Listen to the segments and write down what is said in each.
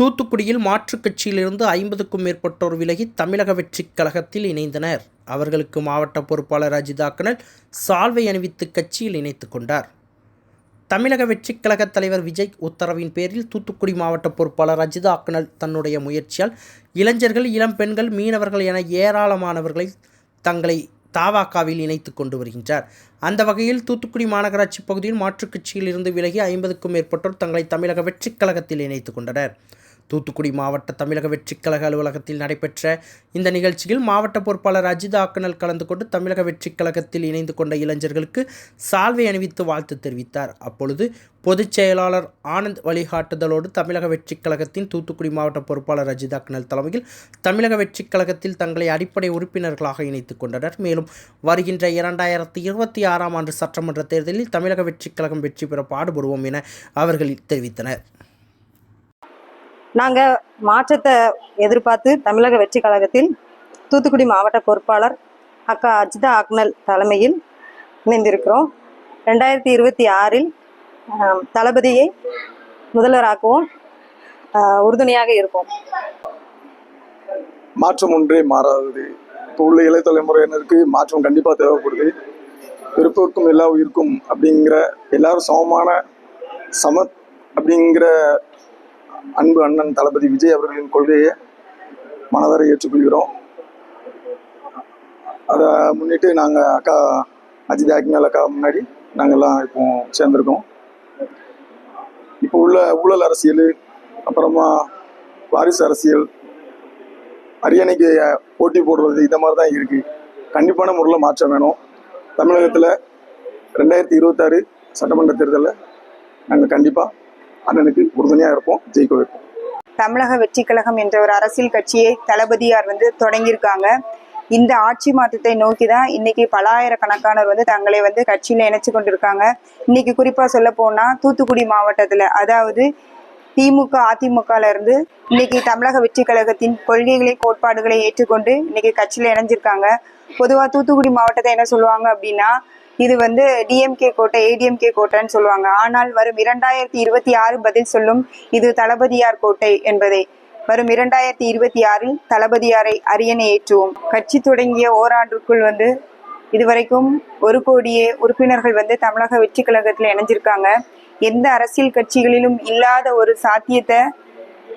தூத்துக்குடியில் மாற்றுக் கட்சியிலிருந்து ஐம்பதுக்கும் மேற்பட்டோர் விலகி தமிழக வெற்றிக் கழகத்தில் இணைந்தனர். அவர்களுக்கு மாவட்ட பொறுப்பாளர் அஜிதாக்கனல் சால்வை அணிவித்து கட்சியில் இணைத்து கொண்டார். தமிழக வெற்றிக் கழக தலைவர் விஜய் உத்தரவின் பேரில் தூத்துக்குடி மாவட்ட பொறுப்பாளர் அஜிதாக்கனல் தன்னுடைய முயற்சியால் இளைஞர்கள் இளம் பெண்கள் மீனவர்கள் என ஏராளமானவர்களை தங்களை தாவாக்காவில் இணைத்து கொண்டு வருகின்றார். அந்த வகையில் தூத்துக்குடி மாநகராட்சி பகுதியில் மாற்றுக் கட்சியில் இருந்து விலகி ஐம்பதுக்கும் மேற்பட்டோர் தங்களை தமிழக வெற்றிக் கழகத்தில் இணைத்துக் கொண்டனர். தூத்துக்குடி மாவட்ட தமிழக வெற்றிக்கழக அலுவலகத்தில் நடைபெற்ற இந்த நிகழ்ச்சியில் மாவட்ட பொறுப்பாளர் அஜித் ஆக்கனல் கலந்து கொண்டு தமிழக வெற்றிக்கழகத்தில் இணைந்து கொண்ட இளைஞர்களுக்கு சால்வை அணிவித்து வாழ்த்து தெரிவித்தார். அப்பொழுது பொதுச் செயலாளர் ஆனந்த் வழிகாட்டுதலோடு தமிழக வெற்றிக்கழகத்தின் தூத்துக்குடி மாவட்ட பொறுப்பாளர் அஜித் அக்னல் தலைமையில் தமிழக வெற்றிக்கழகத்தில் தங்களை அடிப்படை உறுப்பினர்களாக இணைத்துக் கொண்டனர். மேலும் வருகின்ற இரண்டாயிரத்தி இருபத்தி ஆறாம் ஆண்டு சட்டமன்ற தேர்தலில் தமிழக வெற்றிக்கழகம் வெற்றி பெற பாடுபடுவோம் என அவர்கள் தெரிவித்தனர். நாங்கள் மாற்றத்தை எதிர்பார்த்து தமிழக வெற்றி கழகத்தில் தூத்துக்குடி மாவட்ட பொறுப்பாளர் அக்கா அஜிதா அக்னல் தலைமையில் இணைந்திருக்கிறோம். ரெண்டாயிரத்தி இருபத்தி ஆறில் தளபதியை முதல்வராக்குவோம். உறுதுணையாக இருப்போம் மாற்றம் ஒன்றே மாறாதது. இப்போ உள்ள இளைய தலைமுறையினருக்கு மாற்றம் கண்டிப்பாக தேவைப்படுது. பிறப்போருக்கும் எல்லா உயிருக்கும் அப்படிங்கிற எல்லாரும் சமமான சம அப்படிங்கிற அன்பு அண்ணன் தளபதி விஜய் அவர்களின் கொள்கையை மனதார ஏற்றுக்கொள்கிறோம். அதை முன்னிட்டு நாங்கள் அக்கா அஜித் அக்னல் அக்கா முன்னாடி நாங்கள்லாம் இப்போ சேர்ந்துருக்கோம். இப்போ உள்ள ஊழல் அரசியல் அப்புறமா வாரிசு அரசியல் அரியணைக்கு போட்டி போடுறது இந்த மாதிரி தான் இருக்குது கண்டிப்பான முறையில் மாற்றம் வேணும். தமிழகத்தில் ரெண்டாயிரத்தி இருபத்தாறு சட்டமன்ற தேர்தலில் நாங்கள் கண்டிப்பாக அண்ணனுக்கு உறுதுணையாக இருப்போம் ஜெயிக்க வைப்போம் தமிழக வெற்றி கழகம் என்ற ஒரு அரசியல் கட்சியை தளபதியார் வந்து தொடங்கியிருக்காங்க. இந்த ஆட்சி மாற்றத்தை நோக்கி தான் இன்னைக்கு பலாயிரக்கணக்கானவர் வந்து தங்களை வந்து கட்சியில இணைச்சு கொண்டிருக்காங்க. இன்னைக்கு குறிப்பா சொல்ல போனா தூத்துக்குடி மாவட்டத்துல அதாவது திமுக அதிமுகல இருந்து இன்னைக்கு தமிழக வெற்றி கழகத்தின் கொள்கைகளை கோட்பாடுகளை ஏற்றுக்கொண்டு இன்னைக்கு கட்சியில இணைஞ்சிருக்காங்க. பொதுவா தூத்துக்குடி மாவட்டத்தை என்ன சொல்லுவாங்க அப்படின்னா இது வந்து டிஎம்கே கோட்டை ஏடிஎம்கே கோட்டைன்னு சொல்லுவாங்க. ஆனால் வரும் இரண்டாயிரத்தி இருபத்தி ஆறு பதில் சொல்லும் இது தளபதியார் கோட்டை என்பதை. வரும் இரண்டாயிரத்தி இருபத்தி ஆறில் தளபதியாரை அரியணை ஏற்றுவோம். கட்சி தொடங்கிய ஓராண்டுக்குள் வந்து இதுவரைக்கும் ஒரு கோடியே உறுப்பினர்கள் வந்து தமிழக வெற்றி கழகத்தில் இணைஞ்சிருக்காங்க. எந்த அரசியல் கட்சிகளிலும் இல்லாத ஒரு சாத்தியத்தை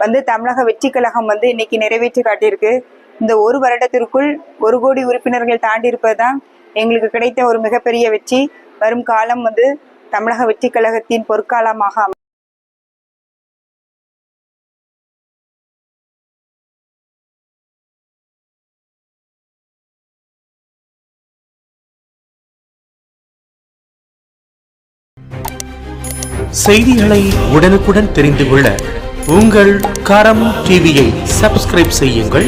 வந்து தமிழக வெற்றி கழகம் வந்து இன்னைக்கு நிறைவேற்றி காட்டியிருக்கு. இந்த ஒரு வருடத்திற்குள் ஒரு கோடி உறுப்பினர்கள் தாண்டி இருப்பதுதான் எங்களுக்கு கிடைத்த ஒரு மிகப்பெரிய வெற்றி. வரும் காலம் வந்து தமிழக வெற்றி கழகத்தின் பொற்காலமாக செய்திகளை உடனுக்குடன் தெரிந்து கொள்ள உங்கள் கரம் டிவியை சப்ஸ்கிரைப் செய்யுங்கள்.